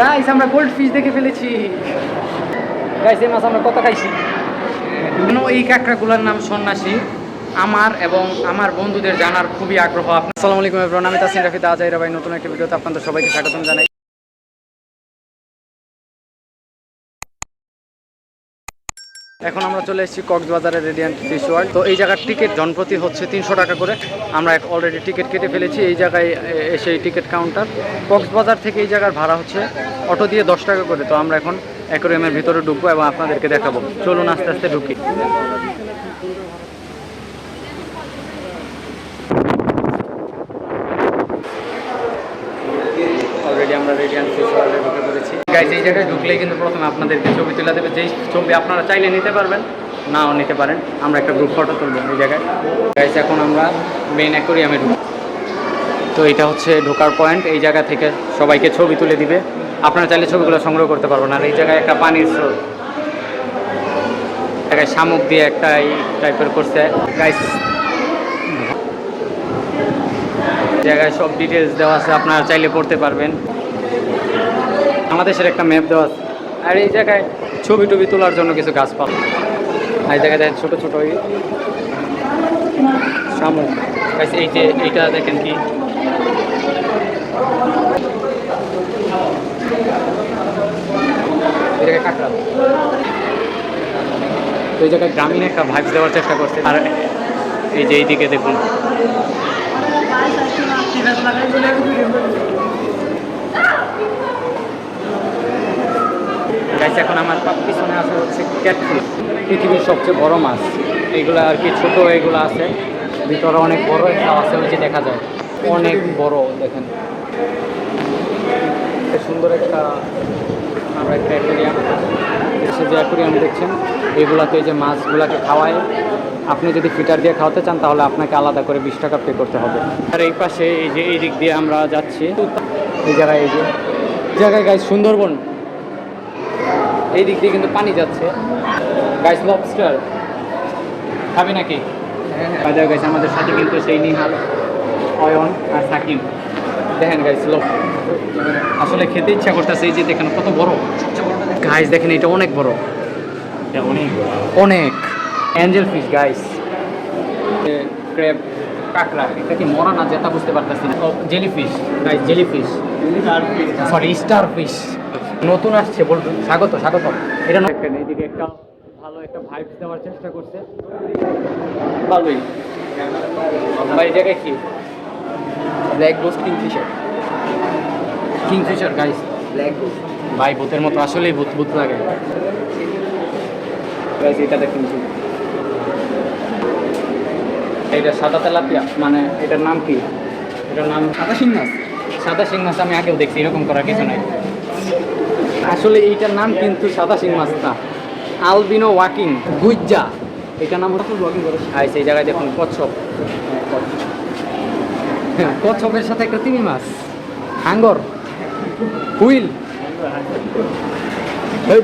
Guys আমরা gold fish দেখে ফেলেছি। গাইস এই মাছ আমরা কত খাইছি? এই কাঁকড়াগুলোর নাম সন্ন্যাসী। আমার এবং আমার বন্ধুদের জানার খুবই আগ্রহ। আপনার আসসালামু আলাইকুম আমি তাসিন রাফিদ আজাইরা রাবাই নতুন একটা ভিডিওতে আপনাদের সবাইকে স্বাগতম জানাই। এখন আমরা চলে এসেছি কক্সবাজারের রেডিয়ান্ট ফিশ ওয়ার্ল্ড তো এই জায়গার টিকিট জনপ্রতি হচ্ছে তিনশো টাকা করে। আমরা এক অলরেডি টিকিট কেটে ফেলেছি, এই জায়গায় এসে এই টিকিট কাউন্টার কক্সবাজার থেকে এই জায়গার ভাড়া হচ্ছে অটো দিয়ে দশ টাকা করে। তো আমরা এখন অ্যাকোরিয়ামের ভিতরে ঢুকবো এবং আপনাদেরকে দেখাবো। চলুন আস্তে আস্তে ঢুকি। অলরেডি আমরা রেডিয়ান্ট ফিশ ওয়ার্ল্ডে ঢুকে পড়েছি। গাইজ এই জায়গায় ঢুকলেই কিন্তু প্রথমে আপনাদেরকে ছবি তুলে দেবে। যেই ছবি আপনারা চাইলে নিতে পারবেন, নাও নিতে পারেন। আমরা একটা গ্রুপ ফটো তুলবো এই জায়গায়। গাইজ এখন আমরা মেন অ্যাকোরিয়ামে ঢুকবো তো এটা হচ্ছে ঢোকার পয়েন্ট এই জায়গা থেকে সবাইকে ছবি তুলে দিবে। আপনারা চাইলে ছবিগুলো সংগ্রহ করতে পারবেন। আর এই জায়গায় একটা পানির স্রোত। জায়গায় শামুক দিয়ে একটা এই টাইপের করছে। গাইস জায়গায় সব ডিটেলস দেওয়া আছে, আপনারা চাইলে পড়তে পারবেন। বাংলাদেশের একটা ম্যাপ দেওয়া আছে। আর এই জায়গায় ছবি টবি তোলার জন্য কিছু গাছপালা আর এই জায়গায় দেখেন ছোটো ছোটো শামুক। এই যে এইটা দেখেন কি? এই জায়গায় গ্রামীণ একটা ভাইবস দেওয়ার চেষ্টা করছে। আর এই যে এইদিকে দেখুন। গাইছে এখন আমার পিছনে আছে হচ্ছে ক্যাটফিশ পৃথিবীর সবচেয়ে বড় মাছ। এইগুলো আর কি ছোট এগুলো আছে। ভিতরে অনেক বড় একটা আছে, ওই যে দেখা যায়। অনেক বড়, দেখেন। সুন্দর একটা, আমরা একটা অ্যাকোরিয়াম এসে যে অ্যাকোরিয়াম দেখছেন, এগুলাতে যে মাছগুলাকে খাওয়ায়। আপনি যদি ফিটার দিয়ে খাওয়াতে চান তাহলে আপনাকে আলাদা করে বিশ টাকা পে করতে হবে। আর এই পাশে এই যে এই দিক দিয়ে আমরা যাচ্ছি। এই জায়গায় এই যে। জায়গায় গাছ সুন্দরবন। এই দিক দিয়ে কিন্তু পানি যাচ্ছে। গাইস লবস্টার খাবে নাকি? হ্যাঁ গাইস আমাদের সাথে কিন্তু সেই নিহাল অয়ন আর সাকিব। দেখেন গাইস লোক আসলে খেতে ইচ্ছা করতেছে এই যে দেখেন কত বড়। গাইস দেখেন এটা অনেক বড়। অনেক অনেক। অ্যাঞ্জেল ফিশ গাইস ক্র্যাব কাঁকড়া, এটা কি মরা না যেটা বুঝতে পারতেছি না? Jelly fish guys jelly fish sorry star fish নতুন আসছে বলবেন স্বাগত স্বাগত। এটা এইদিকে একটা ভালো একটা ভাইব দেওয়ার চেষ্টা করছে। ভালোই। ভাই জায়গায় কি? Black ghost kingfisher kingfisher guys black ghost ভাই, ভূতের মতো আসলেই ভূত ভূত লাগে। এটা দেখুন। এইটা সাদা তেলাপিয়া মানে এটার নাম কি? এটার নাম সাদা শিং মাছ সাদা শিং মাছ আমি আগেও দেখছি এরকম করা কিছু নাই। আসলে এইটার নাম কিন্তু সাদা শিং মাছ না। আলবিনো ওয়াকিং গুজ্জা। এটা নাম হচ্ছে ওয়াকিং করে সেই জায়গায় দেখুন কচ্ছপ। হ্যাঁ, কচ্ছপের সাথে একটা তিমি মাছ। হাঙ্গর। হুইল। এই।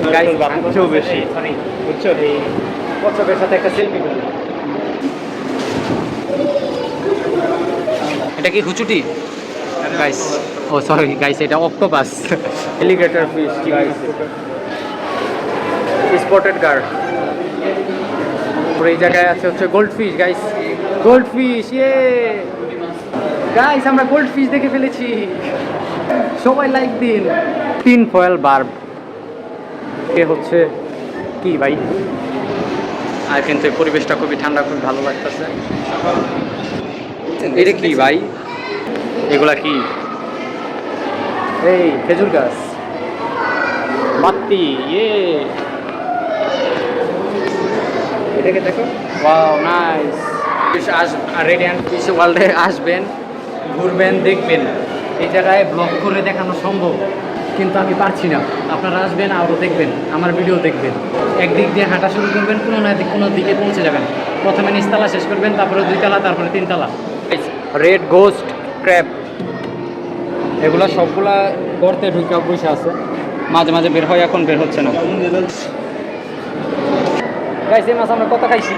Guys, বাচ্চাও বেশি বুঝছ এই কচ্ছপের সাথে একটা সেলফি এটা কি হুচুটি? গাইস ও সরি গাইস এটা octopus alligator fish guys spotted guard এই জায়গায় আছে হচ্ছে gold fish guys gold fish ইয়ে গাইস আমরা গোল্ড ফিশ দেখে ফেলেছি। সবাই লাইক দিন। তিন ফয়েল বার্ব এ হচ্ছে কি ভাই? আর কিন্তু পরিবেশটা খুবই ঠান্ডা খুবই ভালো লাগতেছে। এটা কি ভাই? এগুলা কি? এই খেজুর গাছ। বাত্তি ইয়ে। এটাকে দেখো। ওয়াও নাইস আস রেডিয়ান্ট ফিশ ওয়ার্ল্ডে আসবেন ঘুরবেন দেখবেন। এই জায়গায় ব্লগ করে দেখানো সম্ভব। কিন্তু আমি পারছি না। আপনারা আসবেন, আরও দেখবেন, আমার ভিডিও দেখবেন। একদিক দিয়ে হাঁটা শুরু করবেন কোনো না কোনো দিকে পৌঁছে যাবেন। প্রথমে নিচতলা শেষ করবেন, তারপরে দুইতলা তারপরে তিনতলা রেড গোস্ট ক্র্যাপ এগুলো সবগুলা গর্তে ঢুকে বসে আছে। মাঝে মাঝে বের হয়, এখন বের হচ্ছে না। গাইস এই মাছ আমরা কত খাইছি?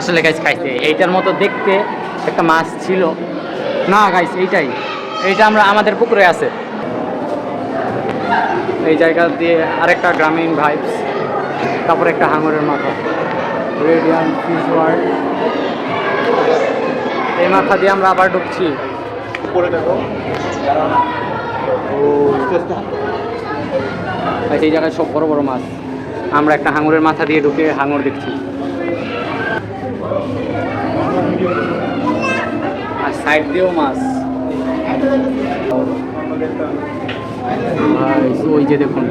আসলে গাইস খাইছে। এইটার মতো দেখতে একটা মাছ ছিল। না গাইস এইটাই। এইটা আমরা আমাদের পুকুরে আছে। এই জায়গা দিয়ে আরেকটা গ্রামীণ ভাইবস তারপরে একটা হাঙরের মাথা। রেডিয়ান ফিশ ওয়ার্ল্ড এই মাথা দিয়ে আমরা আবার ঢুকছি। এই জায়গায় সব বড় বড় মাছ। আমরা একটা হাঙরের মাথা দিয়ে ঢুকে হাঙর দেখছি। আর সাইড দিয়েও মাছ। ওই যে দেখুন।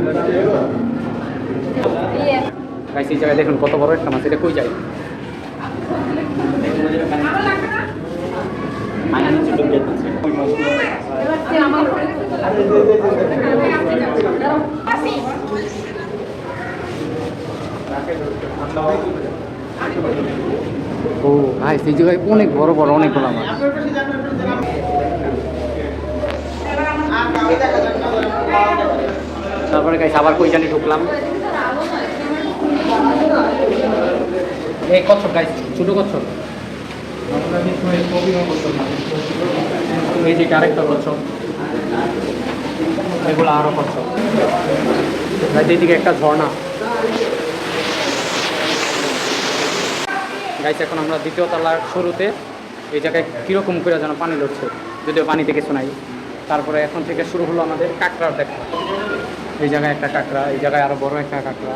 গাইস, এই জায়গায় দেখুন কত বড় একটা মাছ এটা কই যায়? ও ভাই সেই জায়গায় অনেক বড় বড় অনেকগুলো মাছ। তারপরে গাইস আবার কই জানি ঢুকলাম। এই কচ্ছপ কচ্ছপ। এগুলো আরও কচ্ছপ। একটা ঝর্ণা। এখন আমরা দ্বিতীয় তলার শুরুতে এই জায়গায় কীরকম করে যেন পানি লড়ছে যদিও পানিতে কিছু নাই। তারপরে এখন থেকে শুরু হলো আমাদের কাঁকড়ার দেখা। এই জায়গায় একটা কাঁকড়া এই জায়গায় আরও বড় একটা কাঁকড়া।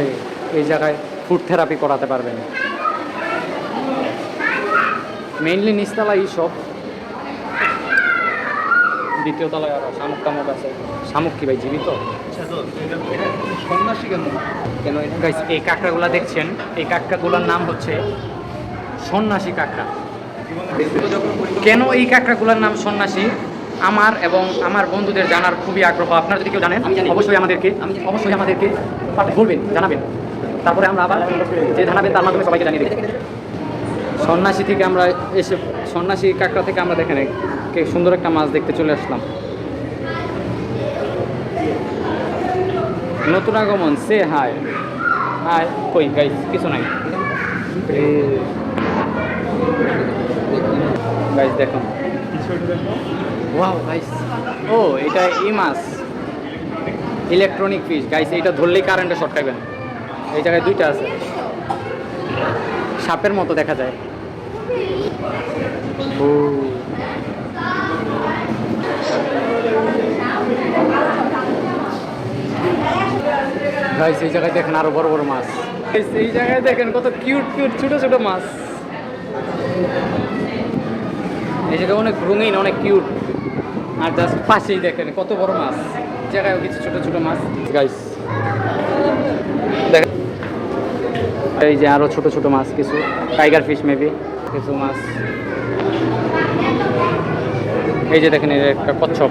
এই এই জায়গায় ফুড থেরাপি করাতে পারবেন। মেইনলি নিচতলা সব দ্বিতীয় তলায় আরও শামুক টামুক আছে। শামুক কি ভাই জীবিত? সন্ন্যাসী কেন? এই কাঁকড়াগুলো দেখছেন এই কাঁকড়াগুলোর নাম হচ্ছে সন্ন্যাসী কাঁকড়া। কেন এই কাঁকড়াগুলোর নাম সন্ন্যাসী? আমার এবং আমার বন্ধুদের জানার খুবই আগ্রহ। আপনারা যদি কেউ জানেন অবশ্যই আমাদেরকে অবশ্যই আমাদেরকে বলবেন জানাবেন। তারপরে আমরা আবার যে জানাবেন তার মাধ্যমে সবাইকে জানিয়ে দেবেন সন্ন্যাসী থেকে আমরা এসে সন্ন্যাসী কাঁকড়া থেকে আমরা দেখেন কে সুন্দর একটা মাছ দেখতে চলে আসলাম। নতুন আগমন সে হায়। হায় কই গাইস কিছু নাই। গাইস দেখুন। ওয়াও গাইস ও, এটা ই মাছ ইলেকট্রনিক ফিশ গাইস এইটা ধরলেই কারেন্টে শর্ট খাইবেন। এই জায়গায় দুইটা আছে। সাপের মতো দেখা যায়। ও গাইস এই জায়গায় দেখেন আরও বড় বড় মাছ। এই জায়গায় দেখেন কত কিউট কিউট ছোট ছোট মাছ। জায়গায় অনেক রঙিন অনেক কিউট আর জাস্ট পাশেই দেখেন কত বড় মাছ। এই জায়গায়ও কিছু ছোট ছোট মাছ। গাইস দেখেন। এই যে আরও ছোট ছোট মাছ কিছু। টাইগার ফিশ মেবি কিছু মাছ। এই যে দেখেন এই যে একটা কচ্ছপ।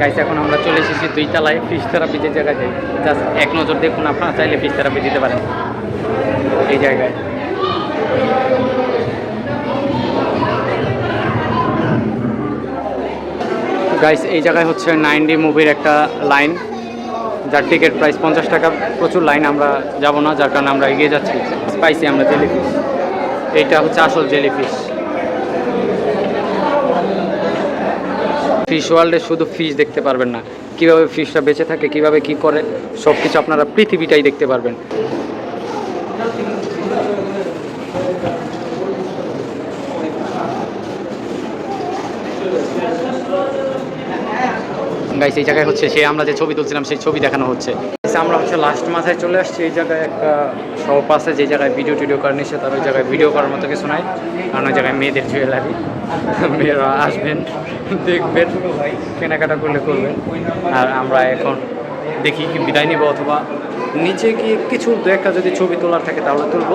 গাইস এখন আমরা চলে এসেছি দুই তলায় ফিশ থেরাপি যে জায়গায় যাই। জাস্ট এক নজর দেখুন আপনারা চাইলে ফিশ থেরাপি দিতে পারেন। এই জায়গায়। গাইস এই জায়গায় হচ্ছে নাইন ডি মুভির একটা লাইন, যার টিকিট প্রাইস পঞ্চাশ টাকা, প্রচুর লাইন, আমরা যাব না, যার কারণে আমরা এগিয়ে যাচ্ছি। স্পাইসি আমরা জেলিফিশ এইটা হচ্ছে আসল জেলিফিশ ফিশ ওয়ার্ল্ডে শুধু ফিশ দেখতে পারবেন না। কীভাবে ফিশটা বেঁচে থাকে, কীভাবে কি করে সব কিছু আপনারা পৃথিবীটাই দেখতে পারবেন। গাইস এই জায়গায় হচ্ছে সে আমরা যে ছবি তুলছিলাম সেই ছবি দেখানো হচ্ছে। আমরা হচ্ছে লাস্ট মাথায় চলে আসছি এই জায়গায় একটা শপ আছে যে জায়গায় ভিডিও টিডিও করার নিষেধ আর ওই জায়গায় ভিডিও করার মতো কিছু নাই। কারণ ওই জায়গায় মেয়েদের জুয়েলারি মেয়েরা আসবেন দেখবেন কেনাকাটা করলে করবেন। আর আমরা এখন দেখি কি বিদায় নিব অথবা নিচে গিয়ে কিছু দু একটা যদি ছবি তোলার থাকে তাহলে তুলবো।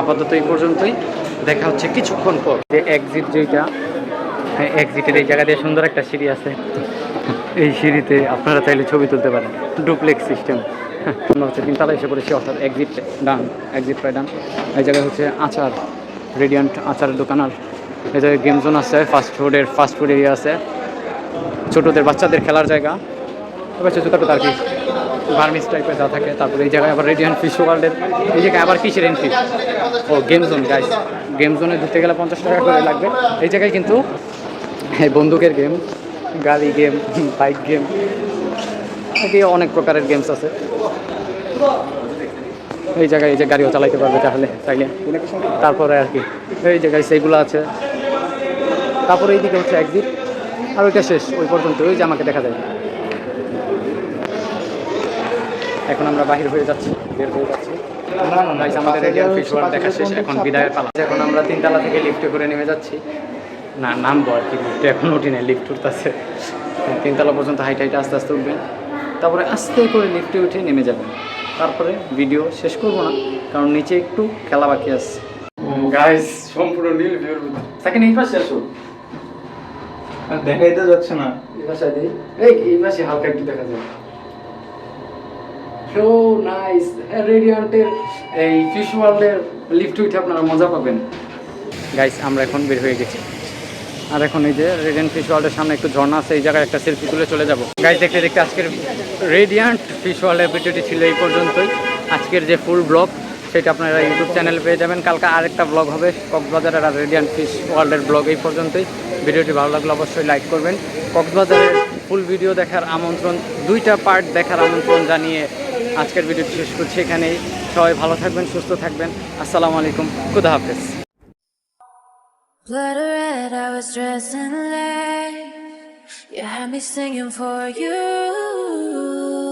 আপাতত এই পর্যন্তই। দেখা হচ্ছে কিছুক্ষণ পর। যে এক্সিট যেটা হ্যাঁ এক্সিটের এই জায়গা দিয়ে সুন্দর একটা সিঁড়ি আছে। এই সিঁড়িতে আপনারা চাইলে ছবি তুলতে পারেন। Duplex system. হচ্ছে তিনতলা এসে পড়েছি, অর্থাৎ এক্সিট ডান এক্সিট প্রায় ডান। এই জায়গায় হচ্ছে আচার রেডিয়ান্ট আচারের দোকান আর এই জায়গায় গেম জোন আছে ফাস্ট ফুডের ফাস্ট ফুড এরিয়া আছে। ছোটোদের, বাচ্চাদের খেলার জায়গা। এবার জুতা টুতা আর কি বার্মিস টাইপের যা থাকে, তারপরে এই জায়গায় আবার রেডিয়ান ফিশ ওয়ার্ল্ডের এই জায়গায় আবার কিসের এন্ট্রি ও গেম জোন গাইস গেম জোনে ধরতে গেলে পঞ্চাশ টাকা করে লাগবে। এই জায়গায় কিন্তু বন্দুকের গেম গাড়ি গেম বাইক গেম এটি অনেক প্রকারের গেমস আছে। এই জায়গায় এই যে গাড়িও চালাইতে পারবে তাহলে, তাইলে। তারপরে আর কি, এই জায়গায় সেইগুলো আছে। তারপরে এইদিকে হচ্ছে একদিক, আর ওইটা শেষ, ওই পর্যন্ত, ওই যে আমাকে দেখা যায়। এখন আমরা বাহির হয়ে যাচ্ছি, বের হয়ে যাচ্ছি। আমাদের দেখা শেষ, এখন বিদায়ের পালা। এখন আমরা তিনতলা থেকে লিফটে করে নেমে যাচ্ছি। না নামবো আর কি লিফটে এখন উঠি না লিফট উঠতেছে। তিনতলা পর্যন্ত হাইট হাইটে আস্তে আস্তে উঠবেন তারপরে আস্তে করে লিফটে উঠে নেমে যাবেন তারপরে ভিডিও শেষ করব না কারণ নিচে একটু খেলা বাকি আছে। গাইস সম্পূর্ণ নীল ভিউর সেকেন্ড এই পাশে আসো। দেখাইতে যাচ্ছে না। এই পাশে দিই। এই এই পাশে হালকা একটু দেখা যায়। সো নাইস রেডিয়ান্টের এই ফিশ ওয়ার্ল্ডের লিফট উঠে আপনারা মজা পাবেন। গাইস আমরা এখন বের হয়ে গেছি। আর এখন এই যে রেডিয়ান্ট ফিশ ওয়ার্ল্ডের সামনে একটু ঝর্ণা আছে, এই জায়গায় একটা সেলফি তুলে চলে যাব। গাইস দেখতে দেখতে আজকের রেডিয়ান্ট ফিশ ওয়ার্ল্ডের ভিডিওটি ছিল এই পর্যন্তই। আজকের যে ফুল ব্লগ সেটা আপনারা ইউটিউব চ্যানেলে পেয়ে যাবেন। কালকে আরেকটা ব্লগ হবে কক্সবাজারের আর রেডিয়ান্ট ফিশ ওয়ার্ল্ডের ব্লগ এই পর্যন্তই। ভিডিওটি ভালো লাগলে অবশ্যই লাইক করবেন। কক্সবাজারের ফুল ভিডিও দেখার আমন্ত্রণ, দুইটা পার্ট দেখার আমন্ত্রণ জানিয়ে আজকের ভিডিওটি শেষ করছি এখানেই। সবাই ভালো থাকবেন, সুস্থ থাকবেন। আসসালামু আলাইকুম। খুদা হাফেজ। Blood red, I was dressing late. You had me singing for you.